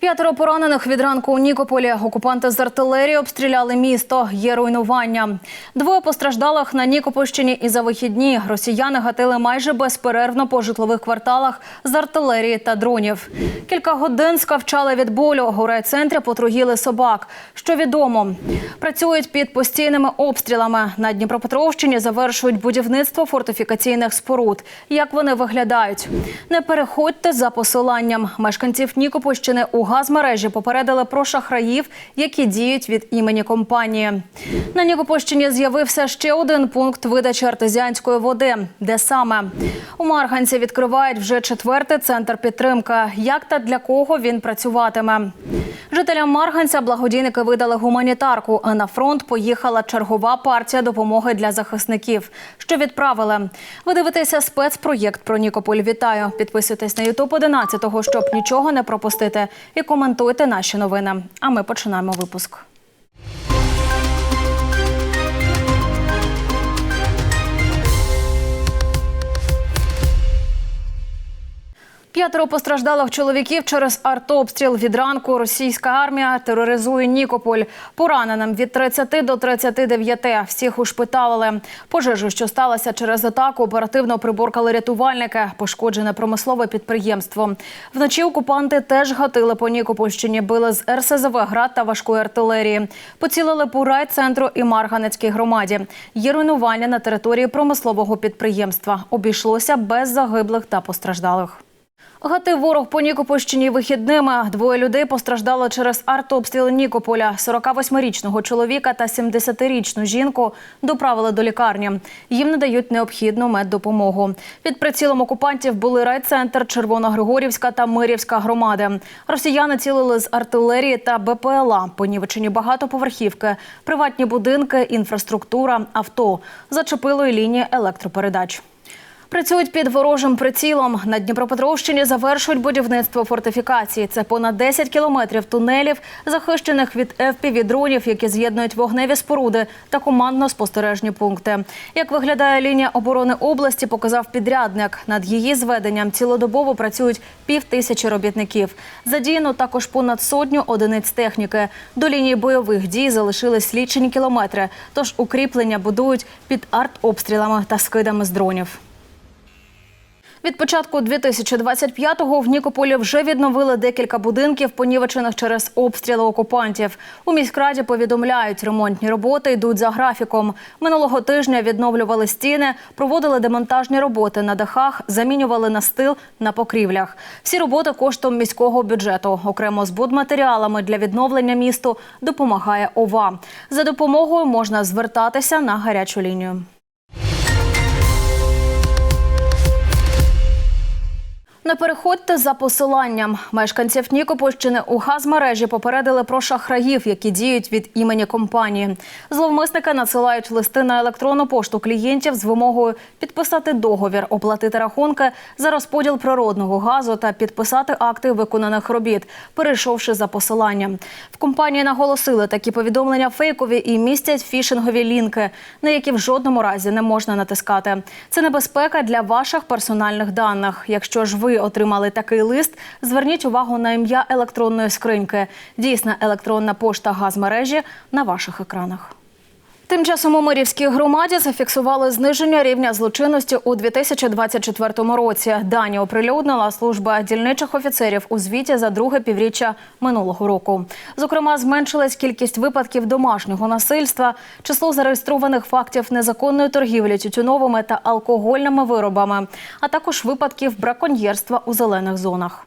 П'ятеро поранених від ранку у Нікополі. Окупанти з артилерії обстріляли місто. Є руйнування. Двоє постраждалих на Нікопольщині і за вихідні. Росіяни гатили майже безперервно по житлових кварталах з артилерії та дронів. Кілька годин скавчали від болю. У райцентрі потруїли собак. Що відомо, працюють під постійними обстрілами. На Дніпропетровщині завершують будівництво фортифікаційних споруд. Як вони виглядають? Не переходьте за посиланням. Мешканців Нікопольщини у газмережі попередили про шахраїв, які діють від імені компанії. На Нікопольщині з'явився ще один пункт видачі артезіанської води. Де саме у Марганці відкривають вже четвертий центр підтримки. Як та для кого він працюватиме? Жителям Марганця благодійники видали гуманітарку. А на фронт поїхала чергова партія допомоги для захисників. Що відправили? Ви дивитеся спецпроєкт про Нікополь. Вітаю! Підписуйтесь на Ютуб 11, щоб нічого не пропустити, і коментуйте наші новини. А ми починаємо випуск. П'ятеро постраждалих чоловіків через артобстріл від ранку. Російська армія тероризує Нікополь. Пораненим від 30 до 39. Всіх ушпиталили. Пожежу, що сталося через атаку, оперативно приборкали рятувальники. Пошкоджене промислове підприємство. Вночі окупанти теж гатили по Нікопольщині. Били з РСЗВ град та важкої артилерії. Поцілили по райцентру і Марганецькій громаді. Є руйнування на території промислового підприємства. Обійшлося без загиблих та постраждалих. Гатив ворог по Нікопольщині вихідними. Двоє людей постраждало через артобстріл Нікополя. 48-річного чоловіка та 70-річну жінку доправили до лікарні. Їм надають необхідну меддопомогу. Під прицілом окупантів були райцентр, Червоногригорівська та Мирівська громади. Росіяни цілили з артилерії та БПЛА. Понівечені багатоповерхівки, приватні будинки, інфраструктура, авто. Зачепило й лінії електропередач. Працюють під ворожим прицілом. На Дніпропетровщині завершують будівництво фортифікації. Це понад 10 кілометрів тунелів, захищених від FPV-дронів, які з'єднують вогневі споруди та командно-спостережні пункти. Як виглядає лінія оборони області, показав підрядник. Над її зведенням цілодобово працюють пів тисячі робітників. Задіяно також понад сотню одиниць техніки. До лінії бойових дій залишились лічені кілометри. Тож укріплення будують під артобстрілами та скидами з дронів. Від початку 2025-го в Нікополі вже відновили декілька будинків, понівечених через обстріли окупантів. У міськраді повідомляють, ремонтні роботи йдуть за графіком. Минулого тижня відновлювали стіни, проводили демонтажні роботи на дахах, замінювали настил на покрівлях. Всі роботи коштом міського бюджету. Окремо з будматеріалами для відновлення місту допомагає ОВА. За допомогою можна звертатися на гарячу лінію. Не переходьте за посиланням. Мешканців Нікопольщини у газмережі попередили про шахраїв, які діють від імені компанії. Зловмисники надсилають листи на електронну пошту клієнтів з вимогою підписати договір, оплатити рахунки за розподіл природного газу та підписати акти виконаних робіт, перейшовши за посиланням. В компанії наголосили, такі повідомлення фейкові і містять фішингові лінки, на які в жодному разі не можна натискати. Це небезпека для ваших персональних даних. Якщо ж ви отримали такий лист, зверніть увагу на ім'я електронної скриньки. Дійсна електронна пошта газмережі на ваших екранах. Тим часом у Мирівській громаді зафіксували зниження рівня злочинності у 2024 році. Дані оприлюднила служба дільничих офіцерів у звіті за друге півріччя минулого року. Зокрема, зменшилась кількість випадків домашнього насильства, число зареєстрованих фактів незаконної торгівлі тютюновими та алкогольними виробами, а також випадків браконьєрства у зелених зонах.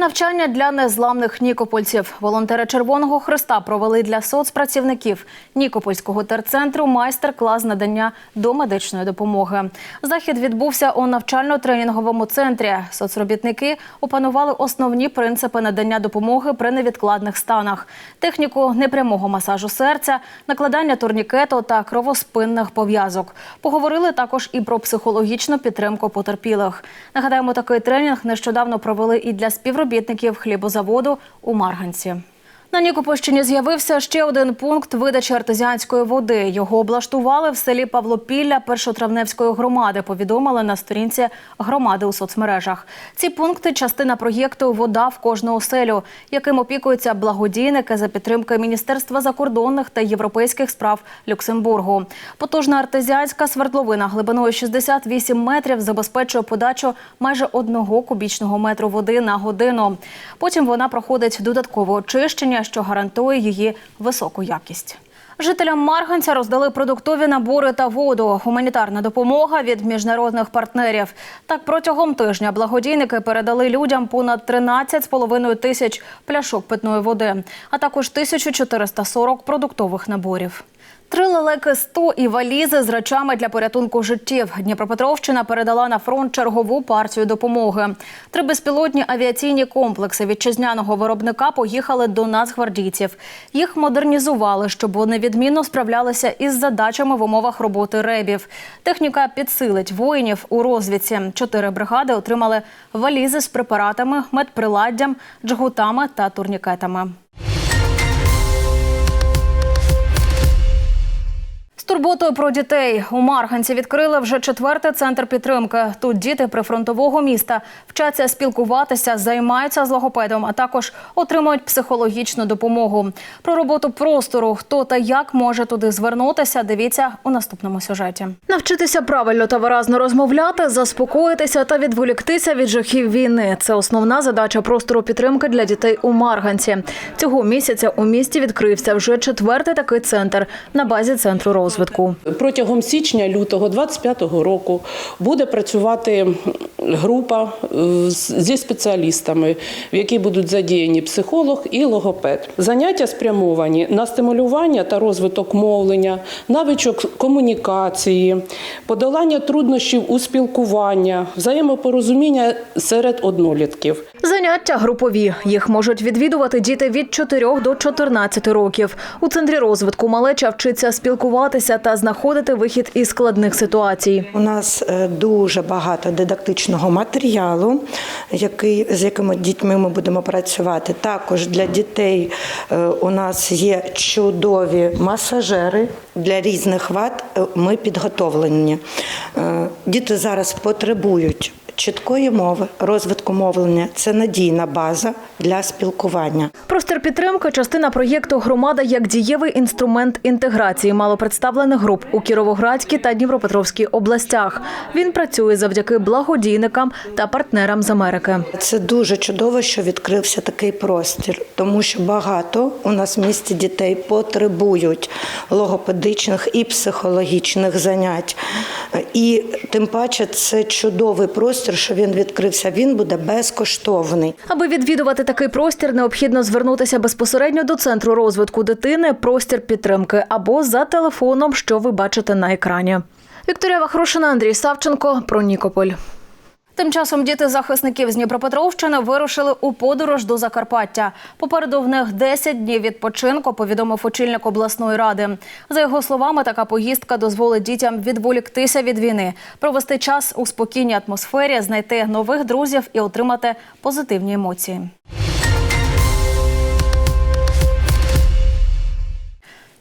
Навчання для незламних нікопольців. Волонтери Червоного Христа провели для соцпрацівників Нікопольського терцентру майстер-клас надання домедичної допомоги. Захід відбувся у навчально-тренінговому центрі. Соцробітники опанували основні принципи надання допомоги при невідкладних станах, техніку непрямого масажу серця, накладання турнікету та кровоспинних пов'язок. Поговорили також і про психологічну підтримку потерпілих. Нагадаємо, такий тренінг нещодавно провели і для співробітників хлібозаводу у Марганці. На Нікопольщині з'явився ще один пункт видачі артезіанської води. Його облаштували в селі Павлопілля Першотравневської громади. Повідомили на сторінці громади у соцмережах. Ці пункти частина проєкту Вода в кожну оселю, яким опікуються благодійники за підтримки Міністерства закордонних та європейських справ Люксембургу. Потужна артезіанська свердловина глибиною 68 метрів забезпечує подачу майже одного кубічного метру води на годину. Потім вона проходить додаткове очищення, що гарантує її високу якість. Жителям Марганця роздали продуктові набори та воду. Гуманітарна допомога від міжнародних партнерів. Так протягом тижня благодійники передали людям понад 13,5 тисяч пляшок питної води, а також 1440 продуктових наборів. Три лелеки 100 і валізи з речами для порятунку життів. Дніпропетровщина передала на фронт чергову партію допомоги. Три безпілотні авіаційні комплекси вітчизняного виробника поїхали до нацгвардійців. Їх модернізували, щоб вони відмінно справлялися із задачами в умовах роботи ребів. Техніка підсилить воїнів у розвідці. Чотири бригади отримали валізи з препаратами, медприладдям, джгутами та турнікетами. Турботою про дітей у Марганці відкрили вже четвертий центр підтримки. Тут діти прифронтового міста вчаться спілкуватися, займаються з логопедом, а також отримують психологічну допомогу. Про роботу простору, хто та як може туди звернутися. Дивіться у наступному сюжеті. Навчитися правильно та виразно розмовляти, заспокоїтися та відволіктися від жахів війни. Це основна задача простору підтримки для дітей у Марганці. Цього місяця у місті відкрився вже четвертий такий центр на базі центру розвитку. Протягом січня-лютого 25-го року буде працювати група е, зі спеціалістами, в якій будуть задіяні психолог і логопед. Заняття спрямовані на стимулювання та розвиток мовлення, навичок комунікації, подолання труднощів у спілкуванні, взаємопорозуміння серед однолітків. Заняття групові. Їх можуть відвідувати діти від 4 до 14 років. У центрі розвитку малеча вчиться спілкуватися та знаходити вихід із складних ситуацій. У нас е, дуже багато дидактичного матеріалу, який, з якими дітьми ми будемо працювати. Також для дітей е, у нас є чудові масажери для різних вад. е, Ми підготовлені. Діти зараз потребують. Чіткої мови, розвитку мовлення це надійна база для спілкування. Простір підтримки частина проєкту Громада як дієвий інструмент інтеграції малопредставлених груп у Кіровоградській та Дніпропетровській областях. Він працює завдяки благодійникам та партнерам з Америки. Це дуже чудово, що відкрився такий простір, тому що багато у нас в місті дітей потребують логопедичних і психологічних занять. І тим паче це чудовий простір, що він відкрився. Він буде безкоштовний. Аби відвідувати такий простір, необхідно звернутися безпосередньо до центру розвитку дитини, простір підтримки або за телефоном, що ви бачите на екрані. Вікторія Вахрушина, Андрій Савченко про Нікополь. Тим часом діти захисників з Дніпропетровщини вирушили у подорож до Закарпаття. Попереду в них 10 днів відпочинку, повідомив очільник обласної ради. За його словами, така поїздка дозволить дітям відволіктися від війни, провести час у спокійній атмосфері, знайти нових друзів і отримати позитивні емоції.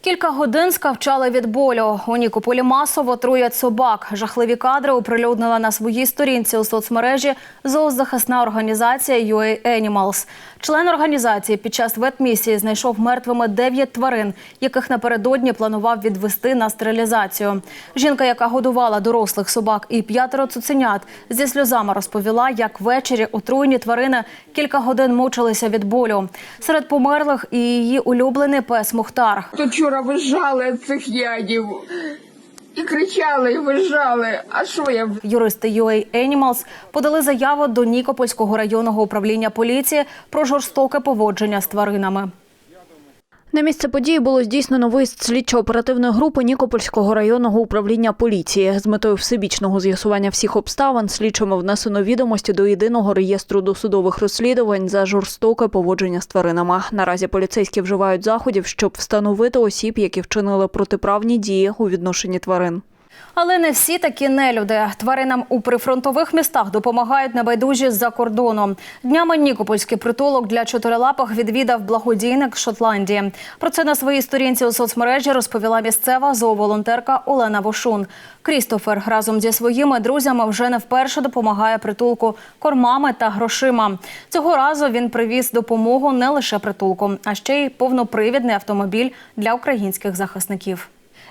Кілька годин скавчали від болю. У Нікополі масово труять собак. Жахливі кадри оприлюднила на своїй сторінці у соцмережі зоозахисна організація UA Animals. Член організації під час ветмісії знайшов мертвими 9 тварин, яких напередодні планував відвести на стерилізацію. Жінка, яка годувала дорослих собак і п'ятеро цуценят, зі сльозами розповіла, як ввечері отруєні тварини кілька годин мучилися від болю. Серед померлих і її улюблений пес Мухтар. Тут вчора визжали цих ядів. І кричали, і вижали. А що я Юристи UA Animals подали заяву до Нікопольського районного управління поліції про жорстоке поводження з тваринами. На місце події було здійснено виїзд слідчо-оперативної групи Нікопольського районного управління поліції. З метою всебічного з'ясування всіх обставин слідчими внесено відомості до єдиного реєстру досудових розслідувань за жорстоке поводження з тваринами. Наразі поліцейські вживають заходів, щоб встановити осіб, які вчинили протиправні дії у відношенні тварин. Але не всі такі нелюди. Тваринам у прифронтових містах допомагають небайдужі з-за кордону. Днями Нікопольський притулок для чотирилапих відвідав благодійник Шотландії. Про це на своїй сторінці у соцмережі розповіла місцева зооволонтерка Олена Вошун. Крістофер разом зі своїми друзями вже не вперше допомагає притулку кормами та грошима. Цього разу він привіз допомогу не лише притулку, а ще й повнопривідний автомобіль для українських захисників.